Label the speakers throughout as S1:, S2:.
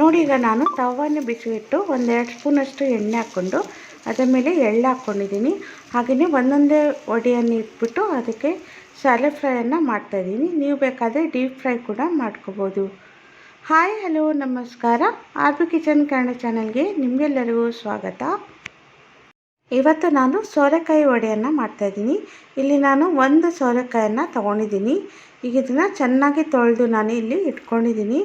S1: ನೋಡಿ, ಈಗ ನಾನು ತವವನ್ನು ಬಿಸಿಬಿಟ್ಟು ಒಂದೆರಡು ಸ್ಪೂನಷ್ಟು ಎಣ್ಣೆ ಹಾಕ್ಕೊಂಡು ಅದರ ಮೇಲೆ ಎಳ್ಳು ಹಾಕ್ಕೊಂಡಿದ್ದೀನಿ. ಹಾಗೆಯೇ ಒಂದೊಂದೇ ಒಡೆಯನ್ನು ಇಟ್ಬಿಟ್ಟು ಅದಕ್ಕೆ ಸ್ಯಾಲೆ ಫ್ರೈಯನ್ನು ಮಾಡ್ತಾಯಿದ್ದೀನಿ ನೀವು ಬೇಕಾದರೆ ಡೀಪ್ ಫ್ರೈ ಕೂಡ ಮಾಡ್ಕೋಬೋದು. ಹಾಯ್, ಹಲೋ, ನಮಸ್ಕಾರ. ಆರ್ ಬಿ ಕಿಚನ್ ಕನ್ನಡ ಚಾನಲ್ಗೆ ನಿಮಗೆಲ್ಲರಿಗೂ ಸ್ವಾಗತ. ಇವತ್ತು ನಾನು ಸೋರೆಕಾಯಿ ವಡೆಯನ್ನು ಮಾಡ್ತಾಯಿದ್ದೀನಿ ಇಲ್ಲಿ ನಾನು ಒಂದು ಸೋರೆಕಾಯನ್ನು ತೊಗೊಂಡಿದ್ದೀನಿ. ಈಗ ಇದನ್ನು ಚೆನ್ನಾಗಿ ತೊಳೆದು ನಾನು ಇಲ್ಲಿ ಇಟ್ಕೊಂಡಿದ್ದೀನಿ.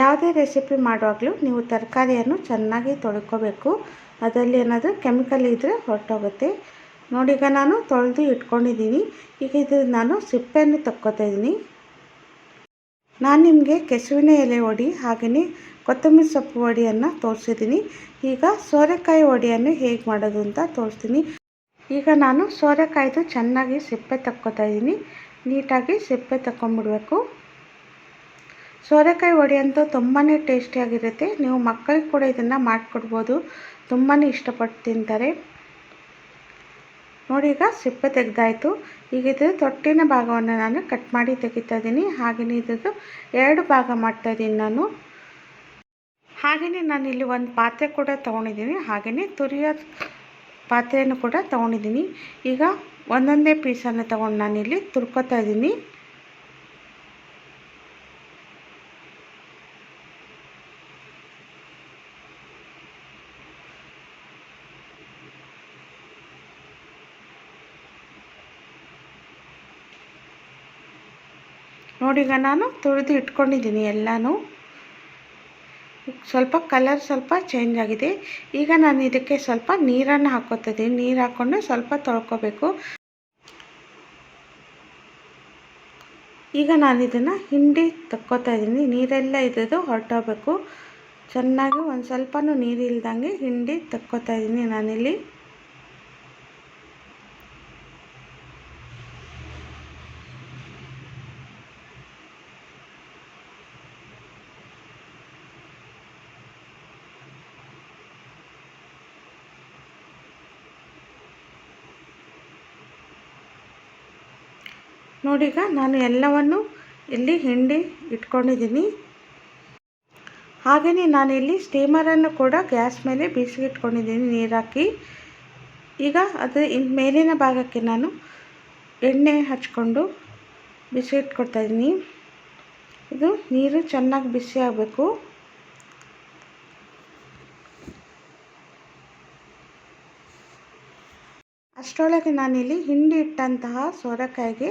S1: ಯಾವುದೇ ರೆಸಿಪಿ ಮಾಡುವಾಗಲೂ ನೀವು ತರಕಾರಿಯನ್ನು ಚೆನ್ನಾಗಿ ತೊಳ್ಕೊಬೇಕು. ಅದರಲ್ಲಿ ಏನಾದರೂ ಕೆಮಿಕಲ್ ಇದ್ದರೆ ಹೊರಟೋಗುತ್ತೆ. ನೋಡಿ, ಈಗ ನಾನು ತೊಳೆದು ಇಟ್ಕೊಂಡಿದ್ದೀನಿ ಈಗ ಇದು ನಾನು ಸಿಪ್ಪೆಯನ್ನು ತಕ್ಕೋತಾ ಇದ್ದೀನಿ ನಾನು ನಿಮಗೆ ಕೆಸುವಿನ ಎಲೆ ಒಡಿ ಹಾಗೆಯೇ ಕೊತ್ತಂಬರಿ ಸೊಪ್ಪು ವಡಿಯನ್ನು ತೋರಿಸಿದ್ದೀನಿ ಈಗ ಸೋರೆಕಾಯಿ ಒಡಿಯನ್ನು ಹೇಗೆ ಮಾಡೋದು ಅಂತ ತೋರಿಸ್ತೀನಿ. ಈಗ ನಾನು ಸೋರೆಕಾಯ್ದು ಚೆನ್ನಾಗಿ ಸಿಪ್ಪೆ ತಕ್ಕೋತಾ ಇದ್ದೀನಿ ನೀಟಾಗಿ ಸಿಪ್ಪೆ ತಗೊಂಬಿಡ್ಬೇಕು ಸೋರೆಕಾಯಿ ವಡೆ ಅಂತೂ ತುಂಬಾ ಟೇಸ್ಟಿಯಾಗಿರುತ್ತೆ. ನೀವು ಮಕ್ಕಳಿಗೆ ಕೂಡ ಇದನ್ನು ಮಾಡಿಕೊಡ್ಬೋದು. ತುಂಬಾ ಇಷ್ಟಪಟ್ಟು ತಿಂತಾರೆ. ನೋಡಿ ಈಗ ಸಿಪ್ಪೆ ತೆಗೆದಾಯಿತು. ಈಗ ಇದು ತೊಟ್ಟಿನ ಭಾಗವನ್ನು ನಾನು ಕಟ್ ಮಾಡಿ ತೆಗಿತಾ ಇದ್ದೀನಿ. ಹಾಗೆಯೇ ಇದ್ರದ್ದು ಎರಡು ಭಾಗ ಮಾಡ್ತಾಯಿದ್ದೀನಿ ನಾನು. ಹಾಗೆಯೇ ನಾನು ಇಲ್ಲಿ ಒಂದು ಪಾತ್ರೆ ಕೂಡ ತೊಗೊಂಡಿದ್ದೀನಿ. ಹಾಗೆಯೇ ತುರಿಯ ಪಾತ್ರೆಯನ್ನು ಕೂಡ ತೊಗೊಂಡಿದ್ದೀನಿ. ಈಗ ಒಂದೊಂದೇ ಪೀಸನ್ನು ತೊಗೊಂಡು ನಾನಿಲ್ಲಿ ತುರ್ಕೋತಾ ಇದ್ದೀನಿ. ನೋಡಿ ಈಗ ನಾನು ತುರಿದು ಇಟ್ಕೊಂಡಿದ್ದೀನಿ ಎಲ್ಲನೂ. ಸ್ವಲ್ಪ ಕಲರ್ ಸ್ವಲ್ಪ ಚೇಂಜ್ ಆಗಿದೆ. ಈಗ ನಾನು ಇದಕ್ಕೆ ಸ್ವಲ್ಪ ನೀರನ್ನು ಹಾಕೋತಿದ್ದೀನಿ. ನೀರು ಹಾಕ್ಕೊಂಡು ಸ್ವಲ್ಪ ತೊಳ್ಕೊಬೇಕು. ಈಗ ನಾನು ಇದನ್ನು ಹಿಂಡಿ ತಕ್ಕೋತಾ ಇದ್ದೀನಿ. ನೀರೆಲ್ಲ ಇದ್ದು ಹೊರಟೋಗ್ಬೇಕು. ಚೆನ್ನಾಗಿ ಒಂದು ಸ್ವಲ್ಪನೂ ನೀರಿಲ್ದಂಗೆ ಹಿಂಡಿ ತಕ್ಕೋತಾ ಇದ್ದೀನಿ ನಾನಿಲ್ಲಿ. ನೋಡೀಗ ನಾನು ಎಲ್ಲವನ್ನು ಇಲ್ಲಿ ಹಿಂಡಿ ಇಟ್ಕೊಂಡಿದ್ದೀನಿ. ಹಾಗೆಯೇ ನಾನಿಲ್ಲಿ ಸ್ಟೀಮರನ್ನು ಕೂಡ ಗ್ಯಾಸ್ ಮೇಲೆ ಇಟ್ಕೊಂಡಿದ್ದೀನಿ ನೀರಾಕಿ. ಈಗ ಅದು ಇನ್ನು ಮೇಲಿನ ಭಾಗಕ್ಕೆ ನಾನು ಎಣ್ಣೆ ಹಚ್ಕೊಂಡು ಬಿಸಿ ಇಟ್ಕೊಡ್ತಾಯಿದ್ದೀನಿ ಇದು ನೀರು ಚೆನ್ನಾಗಿ ಬಿಸಿ ಆಗಬೇಕು. ಅಷ್ಟರೊಳಗೆ ನಾನಿಲ್ಲಿ ಹಿಂಡಿ ಇಟ್ಟಂತಹ ಸೋರೆಕಾಯಿಗೆ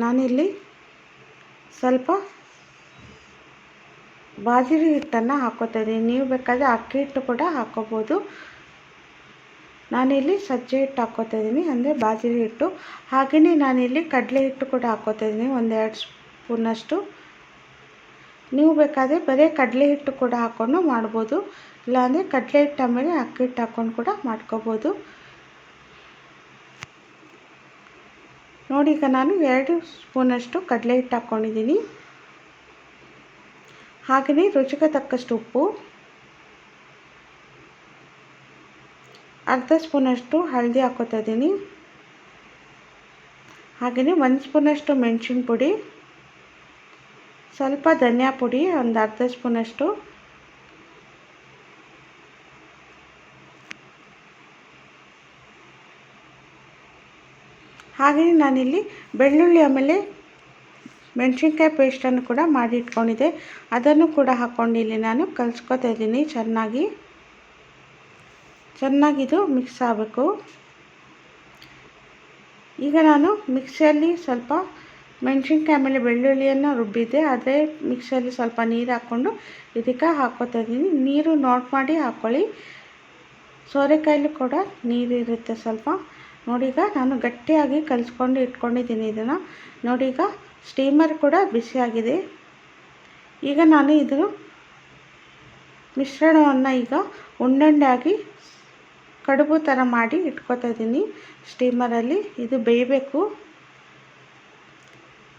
S1: ನಾನಿಲ್ಲಿ ಸ್ವಲ್ಪ ಬಾಜಿರಿ ಹಿಟ್ಟನ್ನು ಹಾಕೋತಾ ನೀವು ಬೇಕಾದರೆ ಅಕ್ಕಿ ಹಿಟ್ಟು ಕೂಡ ಹಾಕೋಬೋದು ನಾನಿಲ್ಲಿ ಸಜ್ಜೆ ಹಿಟ್ಟು ಹಾಕ್ಕೋತಾ ಅಂದರೆ ಬಾಜಿರಿ ಹಿಟ್ಟು. ಹಾಗೆಯೇ ನಾನಿಲ್ಲಿ ಕಡಲೆ ಹಿಟ್ಟು ಕೂಡ ಹಾಕ್ಕೋತಾ ಒಂದೆರಡು ಸ್ಪೂನಷ್ಟು. ನೀವು ಬೇಕಾದರೆ ಬರೀ ಕಡಲೆ ಹಿಟ್ಟು ಕೂಡ ಹಾಕ್ಕೊಂಡು ಮಾಡ್ಬೋದು. ಇಲ್ಲಾಂದರೆ ಕಡಲೆ ಹಿಟ್ಟು ಆಮೇಲೆ ಅಕ್ಕಿ ಹಿಟ್ಟು ಹಾಕ್ಕೊಂಡು ಕೂಡ ಮಾಡ್ಕೋಬೋದು. ನೋಡಿ, ಈಗ ನಾನು ಎರಡು ಸ್ಪೂನಷ್ಟು ಕಡಲೆ ಹಿಟ್ಟು ಹಾಕ್ಕೊಂಡಿದ್ದೀನಿ. ಹಾಗೆಯೇ ರುಚಿಗೆ ತಕ್ಕಷ್ಟು ಉಪ್ಪು, ಅರ್ಧ ಸ್ಪೂನಷ್ಟು ಹಳದಿ ಹಾಕೋತಾ ಇದ್ದೀನಿ. ಹಾಗೆಯೇ ಒಂದು ಸ್ಪೂನಷ್ಟು ಮೆಣಸಿನ ಪುಡಿ, ಸ್ವಲ್ಪ ಧನಿಯಾ ಪುಡಿ, ಒಂದು ಅರ್ಧ ಸ್ಪೂನಷ್ಟು ಹಾಗೆಯೇ ನಾನಿಲ್ಲಿ ಬೆಳ್ಳುಳ್ಳಿ ಆಮೇಲೆ ಮೆಣಸಿನ್ಕಾಯಿ ಪೇಸ್ಟನ್ನು ಕೂಡ ಮಾಡಿ ಇಟ್ಕೊಂಡಿದ್ದೆ ಅದನ್ನು ಕೂಡ ಹಾಕ್ಕೊಂಡು ಇಲ್ಲಿ ನಾನು ಕಲಿಸ್ಕೊತಾ ಇದ್ದೀನಿ ಚೆನ್ನಾಗಿ. ಚೆನ್ನಾಗಿದು ಮಿಕ್ಸ್ ಆಗಬೇಕು. ಈಗ ನಾನು ಮಿಕ್ಸಿಯಲ್ಲಿ ಸ್ವಲ್ಪ ಮೆಣಸಿನ್ಕಾಯಿ ಆಮೇಲೆ ಬೆಳ್ಳುಳ್ಳಿಯನ್ನು ರುಬ್ಬಿದ್ದೆ. ಅದೇ ಮಿಕ್ಸಿಯಲ್ಲಿ ಸ್ವಲ್ಪ ನೀರು ಹಾಕ್ಕೊಂಡು ಇದಕ್ಕೆ ಹಾಕ್ಕೋತಾ ಇದ್ದೀನಿ. ನೀರು ನೋಟ್ ಮಾಡಿ ಹಾಕ್ಕೊಳ್ಳಿ ಸೋರೆಕಾಯಲ್ಲೂ ಕೂಡ ನೀರಿರುತ್ತೆ ಸ್ವಲ್ಪ. ನೋಡೀಗ ನಾನು ಗಟ್ಟಿಯಾಗಿ ಕಲಿಸ್ಕೊಂಡು ಇಟ್ಕೊಂಡಿದ್ದೀನಿ ಇದನ್ನು. ನೋಡೀಗ ಸ್ಟೀಮರ್ ಕೂಡ ಬಿಸಿಯಾಗಿದೆ ಈಗ ನಾನು ಇದು ಮಿಶ್ರಣವನ್ನು ಈಗ ಉಂಡುಂಡಾಗಿ ಕಡುಬು ಥರ ಮಾಡಿ ಇಟ್ಕೋತಾ ಇದ್ದೀನಿ. ಸ್ಟೀಮರಲ್ಲಿ ಇದು ಬೇಯಬೇಕು.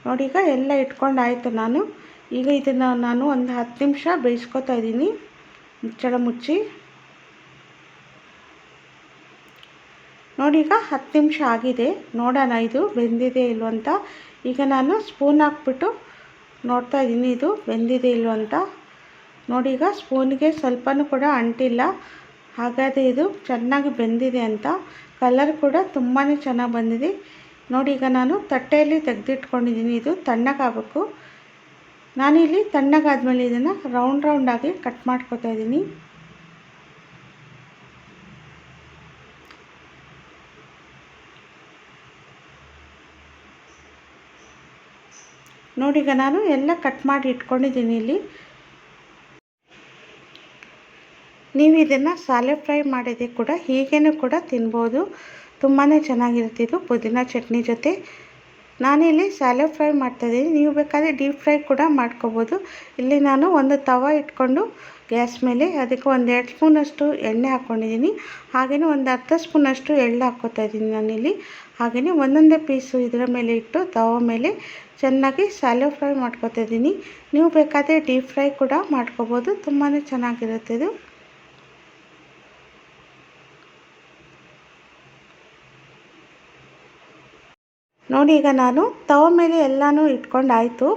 S1: ನೋಡೀಗ ಎಲ್ಲ ಇಟ್ಕೊಂಡಾಯಿತು ನಾನು. ಈಗ ಇದನ್ನು ನಾನು ಒಂದು ಹತ್ತು ನಿಮಿಷ ಬೇಯಿಸ್ಕೊತಾ ಇದ್ದೀನಿ. ಮುಚ್ಚಳ ಮುಚ್ಚಿ. ನೋಡಿ ಈಗ ಹತ್ತು ನಿಮಿಷ ಆಗಿದೆ. ನೋಡೋಣ, ಇದು ಬೆಂದಿದೆ ಇಲ್ವ ಅಂತ. ಈಗ ನಾನು ಸ್ಪೂನ್ ಹಾಕ್ಬಿಟ್ಟು ನೋಡ್ತಾ ಇದ್ದೀನಿ, ಇದು ಬೆಂದಿದೆ ಇಲ್ವ ಅಂತ. ನೋಡಿ ಈಗ ಸ್ಪೂನಿಗೆ ಸ್ವಲ್ಪನೂ ಕೂಡ ಅಂಟಿಲ್ಲ. ಹಾಗಾದರೆ ಇದು ಚೆನ್ನಾಗಿ ಬೆಂದಿದೆ ಅಂತ. ಕಲರ್ ಕೂಡ ತುಂಬಾ ಚೆನ್ನಾಗಿ ಬಂದಿದೆ. ನೋಡಿ ಈಗ ನಾನು ತಟ್ಟೆಯಲ್ಲಿ ತೆಗೆದಿಟ್ಕೊಂಡಿದ್ದೀನಿ, ಇದು ತಣ್ಣಗಾಗಬೇಕು. ನಾನಿಲ್ಲಿ ತಣ್ಣಗಾದ್ಮೇಲೆ ಇದನ್ನು ರೌಂಡ್ ರೌಂಡಾಗಿ ಕಟ್ ಮಾಡ್ಕೊತಾ ಇದ್ದೀನಿ. ನೋಡಿ ಈಗ ನಾನು ಎಲ್ಲ ಕಟ್ ಮಾಡಿ ಇಟ್ಕೊಂಡಿದ್ದೀನಿ ಇಲ್ಲಿ. ನೀವು ಇದನ್ನು ಸಾಲೆ ಫ್ರೈ ಮಾಡಿದೆ ಕೂಡ ಹೀಗೇನೂ ಕೂಡ ತಿನ್ಬೋದು. ತುಂಬಾ ಇದು ಪುದೀನ ಚಟ್ನಿ ಜೊತೆ. ನಾನಿಲ್ಲಿ ಸಾಲೆ ಫ್ರೈ ಮಾಡ್ತಾಯಿದ್ದೀನಿ ನೀವು ಬೇಕಾದರೆ ಡೀಪ್ ಫ್ರೈ ಕೂಡ ಮಾಡ್ಕೋಬೋದು. ಇಲ್ಲಿ ನಾನು ಒಂದು ತವ ಇಟ್ಕೊಂಡು ಗ್ಯಾಸ್ ಮೇಲೆ ಅದಕ್ಕೆ ಒಂದು ಎರಡು ಸ್ಪೂನಷ್ಟು ಎಣ್ಣೆ ಹಾಕ್ಕೊಂಡಿದ್ದೀನಿ. ಹಾಗೆಯೇ ಒಂದು ಅರ್ಧ ಸ್ಪೂನಷ್ಟು ಎಳ್ಳು ಹಾಕ್ಕೊತಾ ಇದ್ದೀನಿ ನಾನಿಲ್ಲಿ. ಹಾಗೆಯೇ ಒಂದೊಂದೇ ಪೀಸು ಇದರ ಮೇಲೆ ಇಟ್ಟು ತವ ಮೇಲೆ ಚೆನ್ನಾಗಿ ಸ್ಯಾಲೋ ಫ್ರೈ ಮಾಡ್ಕೋತಾ ಇದ್ದೀನಿ. ನೀವು ಬೇಕಾದರೆ ಡೀಪ್ ಫ್ರೈ ಕೂಡ ಮಾಡ್ಕೋಬೋದು. ತುಂಬಾ ಚೆನ್ನಾಗಿರುತ್ತೆ ಇದು. ನೋಡಿ, ಈಗ ನಾನು ತವ ಮೇಲೆ ಎಲ್ಲನೂ ಇಟ್ಕೊಂಡಾಯಿತು.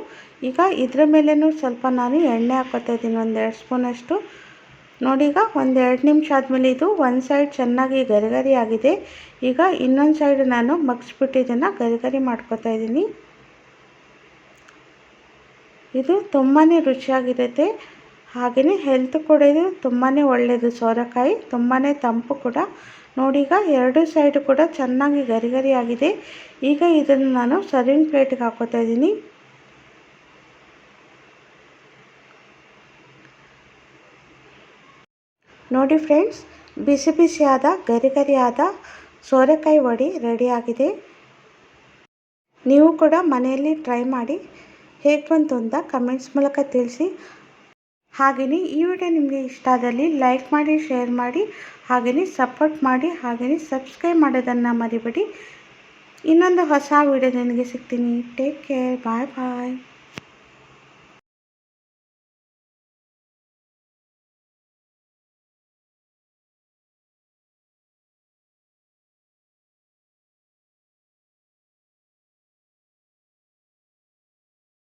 S1: ಈಗ ಇದರ ಮೇಲೇನೂ ಸ್ವಲ್ಪ ನಾನು ಎಣ್ಣೆ ಹಾಕೋತಾ ಇದ್ದೀನಿ ಒಂದೆರಡು ಸ್ಪೂನಷ್ಟು. ನೋಡಿ, ಈಗ ಒಂದೆರಡು ನಿಮಿಷ ಆದಮೇಲೆ ಇದು ಒಂದು ಸೈಡ್ ಚೆನ್ನಾಗಿ ಗರಿಗರಿ ಆಗಿದೆ. ಈಗ ಇನ್ನೊಂದು ಸೈಡ್ ನಾನು ಮಗ್ಸ್ಬಿಟ್ಟು ಇದನ್ನು ಗರಿಗರಿ ಮಾಡ್ಕೋತಾ ಇದ್ದೀನಿ. ಇದು ತುಂಬಾ ರುಚಿಯಾಗಿರುತ್ತೆ. ಹಾಗೆಯೇ ಹೆಲ್ತ್ ಕೂಡ ಇದು ತುಂಬಾ ಒಳ್ಳೆಯದು ಸೋರೆಕಾಯಿ ತುಂಬಾ ತಂಪು ಕೂಡ. ನೋಡಿ ಈಗ ಎರಡು ಸೈಡು ಕೂಡ ಚೆನ್ನಾಗಿ ಗರಿ ಗರಿ ಈಗ ಇದನ್ನು ನಾನು ಸರ್ವಿಂಗ್ ಪ್ಲೇಟಿಗೆ ಹಾಕೋತಾ ಇದ್ದೀನಿ. ನೋಡಿ ಫ್ರೆಂಡ್ಸ್ ಬಿಸಿ ಬಿಸಿಯಾದ, ಗರಿ ಗರಿಯಾದ ಸೋರೆಕಾಯಿ ವಡಿ ರೆಡಿಯಾಗಿದೆ ನೀವು ಕೂಡ ಮನೆಯಲ್ಲಿ ಟ್ರೈ ಮಾಡಿ. ಹೇಗೆ ಬಂತು ಅಂತ ಕಮೆಂಟ್ಸ್ ಮೂಲಕ ತಿಳಿಸಿ. ಹಾಗೆಯೇ ಈ ವಿಡಿಯೋ ನಿಮಗೆ ಇಷ್ಟ ಆದಲ್ಲಿ ಲೈಕ್ ಮಾಡಿ, ಶೇರ್ ಮಾಡಿ, ಹಾಗೆಯೇ ಸಪೋರ್ಟ್ ಮಾಡಿ, ಹಾಗೆಯೇ ಸಬ್ಸ್ಕ್ರೈಬ್ ಮಾಡೋದನ್ನು ಮರಿಬೇಡಿ. ಇನ್ನೊಂದು ಹೊಸ ವಿಡಿಯೋ ನಿಮಗೆ ಸಿಗ್ತೀನಿ. ಟೇಕ್ ಕೇರ್ ಬಾಯ್ ಬಾಯ್